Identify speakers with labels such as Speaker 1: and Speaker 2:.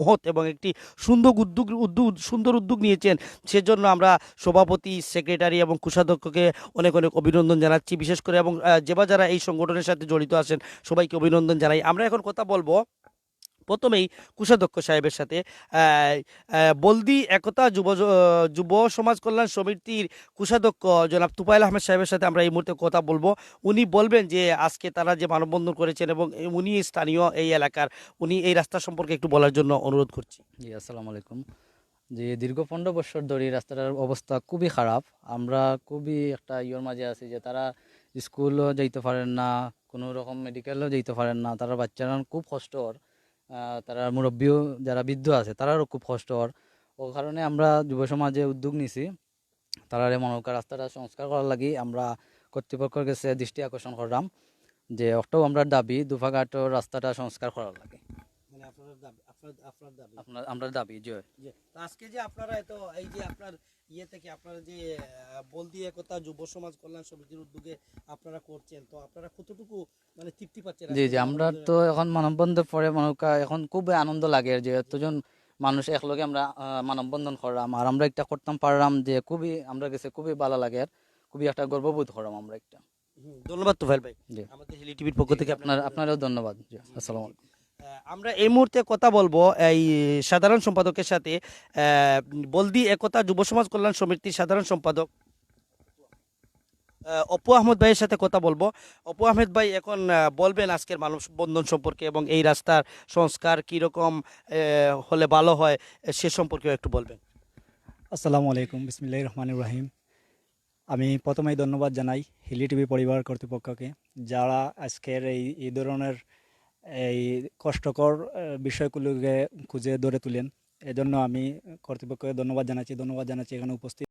Speaker 1: মহৎ এবং একটি সুন্দর উদ্যোগ উদ্যোগ, সুন্দর উদ্যোগ নিয়েছেন। সেজন্য আমরা সভাপতি, সেক্রেটারি এবং কোষাধ্যক্ষকে অনেক অনেক অভিনন্দন জানাচ্ছি। বিশেষ করে এবং যেবা যারা এই সংগঠনের সাথে জড়িত আছেন, সবাইকে অভিনন্দন জানাই। আমরা এখন কথা বলব প্রথমেই কোষাধ্যক্ষ সাহেবের সাথে বলদি, একতা, যুব যুব সমাজ কল্যাণ সমিতির কোষাধ্যক্ষ জনাব তুপাইল আহমেদ সাহেবের সাথে আমরা এই মুহূর্তে কথা বলব। উনি বলবেন যে, আজকে তারা যে মানববন্ধন করেছেন এবং উনি স্থানীয় এই এলাকার, উনি এই রাস্তা সম্পর্কে একটু বলার জন্য অনুরোধ করছি।
Speaker 2: জি, আসসালামু আলাইকুম। যে দীর্ঘ পনেরো বছর ধরে রাস্তাটার অবস্থা খুবই খারাপ। আমরা খুবই একটা ইয়ের মাঝে আছি যে, তারা স্কুলও যাইতে পারেন না, কোনো রকম মেডিকেলও যাইতে পারেন না। তারা বাচ্চারা খুব কষ্টর তারা মুরব্বীও যারা বৃদ্ধ আছে, তারারও খুব কষ্ট হওয়ার। ও কারণে আমরা যুব সমাজে উদ্যোগ নিছি। তারারে মনোকা রাস্তাটা সংস্কার করার লাগি আমরা কর্তৃপক্ষের কাছে দৃষ্টি আকর্ষণ করলাম যে অটো আমরা দাবি দুফাঘাটর রাস্তাটা সংস্কার করার লাগে।
Speaker 1: দাবি আপনার আপনার দাবি।
Speaker 2: আপনার আমরা দাবি
Speaker 1: আজকে যে আপনারা এত এই যে আপনার ইয়ে থেকে আপনারা যে বলদি একতা যুব সমাজ কল্যাণ সমিতির উদ্যোগে আপনারা করছেন তো আপনারা কতটুকু মানে তৃপ্তি পাচ্ছেন
Speaker 2: জি জি আমরা তো এখন মানববন্ধন পরে মনোকা এখন খুব আনন্দ লাগে যে এতজন মানুষ একলগে আমরা মানববন্ধন করলাম আর আমরা একটা করতাম পারলাম যে খুবই আমরা কাছে খুবই ভালো লাগে আর খুবই একটা গর্ববোধ করলাম আমরা একটা।
Speaker 1: ধন্যবাদ তোফাইল ভাই আমাদের হিলি টিভির পক্ষ থেকে
Speaker 2: আপনার আপনারও ধন্যবাদ আসসালামু আলাইকুম।
Speaker 1: আমরা এই মুহূর্তে কথা বলব এই সাধারণ সম্পাদকের সাথে। বলদি একতা যুব সমাজ কল্যাণ সমিতির সাধারণ সম্পাদক অপু আহমদ ভাইয়ের সাথে কথা বলব। অপু আহমেদ ভাই, এখন বলবেন আজকের মানববন্ধন সম্পর্কে এবং এই রাস্তার সংস্কার কীরকম হলে ভালো হয়, সে সম্পর্কেও একটু বলবেন।
Speaker 3: আসসালামু আলাইকুম বিসমিল্লাহ রহমান রাহিম। আমি প্রথমেই ধন্যবাদ জানাই হিলি টিভি পরিবার কর্তৃপক্ষকে, যারা আজকের এই এই ধরনের এই কষ্টকর বিষয়গুলোকে খুঁজে ধরে তুলেন। এজন্য আমি কর্তৃপক্ষকে ধন্যবাদ জানাচ্ছি ধন্যবাদ জানাচ্ছি এখানে উপস্থিত।